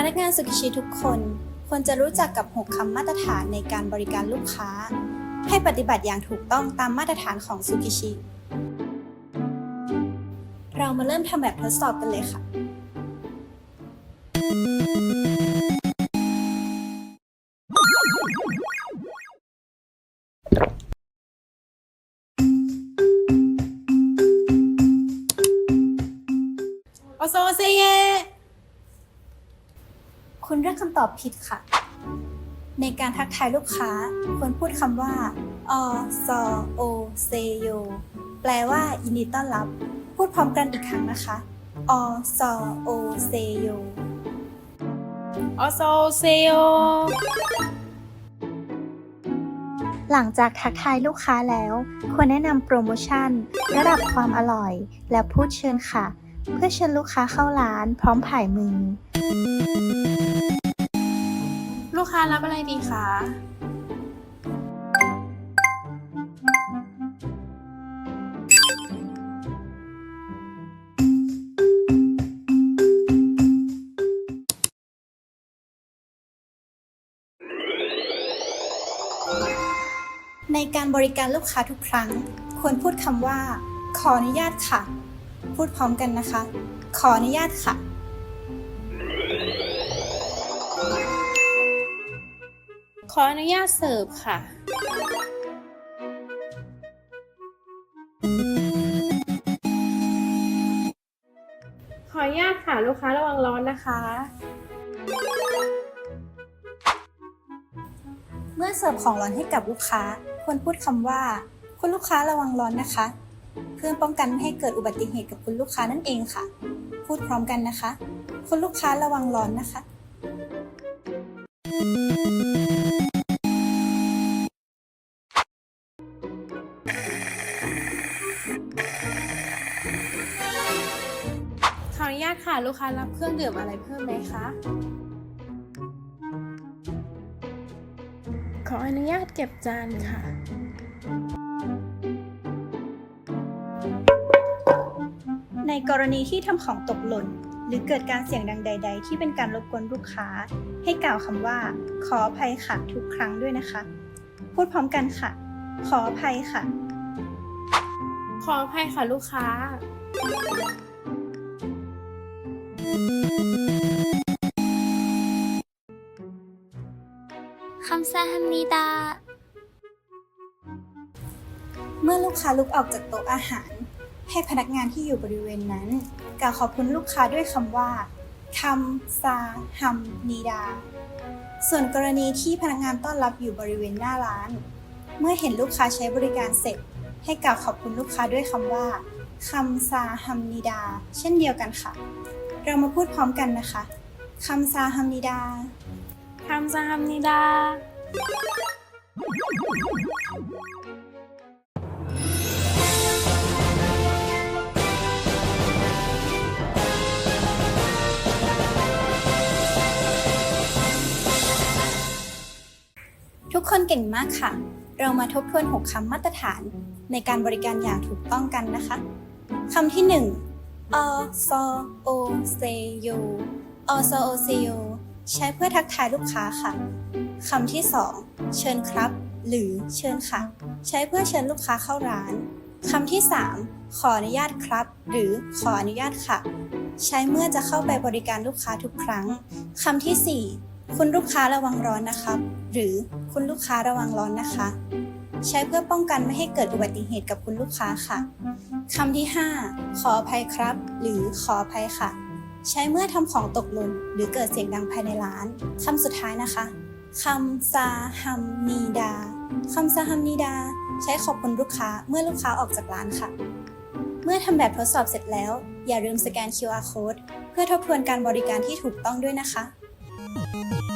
พนักงานสุกิชิทุกคนควรจะรู้จักกับ 6 คำมาตรฐานในการบริการลูกค้า ให้ปฏิบัติอย่างถูกต้องตามมาตรฐานของสุกิชิ เรามาเริ่มทำแบบทดสอบกันเลยค่ะ โอโซเซเย คุณเลือกคำตอบผิดค่ะ ในการทักทายลูกค้าควรพูดคำว่า อซอโอเซโยแปลว่ายินดีต้อนรับ พูดพร้อมกันอีกครั้งนะคะ อซอโอเซโยโอโซเซโยหลังจากทักทายลูกค้าแล้ว ควรแนะนำโปรโมชั่น ระดับความอร่อย และพูดเชิญค่ะ เพื่อเชิญลูกค้าเข้าร้านพร้อมผายมือ ลูกค้ารับอะไรดีคะ ในการบริการลูกค้าทุกครั้ง ควรพูดคำว่า ขออนุญาตค่ะ พูดพร้อมกันนะคะ ขออนุญาตค่ะ ขออนุญาตเสิร์ฟค่ะ ขออนุญาตค่ะลูกค้าระวังร้อนนะคะ เมื่อเสิร์ฟของร้อนให้กับลูกค้า ควรพูดคำว่า คุณลูกค้าระวังร้อนนะคะ พื่อป้องกันไม่ให้เกิดอุบัติเหตุกับคุณลูกค้านั่นเองค่ะ พูดพร้อมกันนะคะ คุณลูกค้าระวังร้อนนะคะ ขออนุญาตค่ะลูกค้ารับเครื่องดื่มอะไรเพิ่มไหมคะ ขออนุญาตเก็บจานค่ะ ในกรณีที่ทำของตกหล่น หรือเกิดการเสียงดังใด ๆ ที่เป็นการรบกวนลูกค้า ให้กล่าวคำว่า ขออภัยค่ะทุกครั้งด้วยนะคะ พูดพร้อมกันค่ะ ขออภัยค่ะ ขออภัยค่ะลูกค้า คำซาฮัมนีดา เมื่อลูกค้าลุกออกจากโต๊ะอาหาร ให้พนักงานที่อยู่บริเวณนั้น กล่าวขอบคุณลูกค้าด้วยคำว่าคำซาฮัมนีดา ส่วนกรณีที่พนักงานต้อนรับอยู่บริเวณหน้าร้าน เมื่อเห็นลูกค้าใช้บริการเสร็จ ให้กล่าวขอบคุณลูกค้าด้วยคำว่าคำซาฮัมนีดา เช่นเดียวกันค่ะ เรามาพูดพร้อมกันนะคะคำซาฮัมนีดาคำซาฮัมนิดา เก่งมากค่ะ เรามาทบทวน 6คำมาตรฐาน ในการบริการอย่างถูกต้องกันนะคะคำที่ 1 อซอโอเซโยอซอโอเซโยใช้เพื่อทักทายลูกค้าค่ะคำที่ 2 เชิญครับ หรือเชิญค่ะ ใช้เพื่อเชิญลูกค้าเข้าร้านคำที่ 3 ขออนุญาตครับ หรือขออนุญาตค่ะ ใช้เมื่อจะเข้าไปบริการลูกค้าทุกครั้งคำที่ 4 คุณลูกค้าระวังร้อนนะครับ หรือคุณลูกค้าระวังร้อนนะคะ ใช้เพื่อป้องกันไม่ให้เกิดอุบัติเหตุกับคุณลูกค้าค่ะคำที่ 5 ขออภัยครับ หรือขออภัยค่ะ ใช้เมื่อทำของตกหล่นหรือเกิดเสียงดังภายในร้านคำสุดท้ายนะคะคำซาฮัมนีดาคำซาฮัมนีดา ใช้ขอบคุณลูกค้าเมื่อลูกค้าออกจากร้านค่ะ เมื่อทำแบบทดสอบเสร็จแล้ว อย่าลืมสแกน QR code เพื่อทบทวนการบริการที่ถูกต้องด้วยนะคะ Thank you.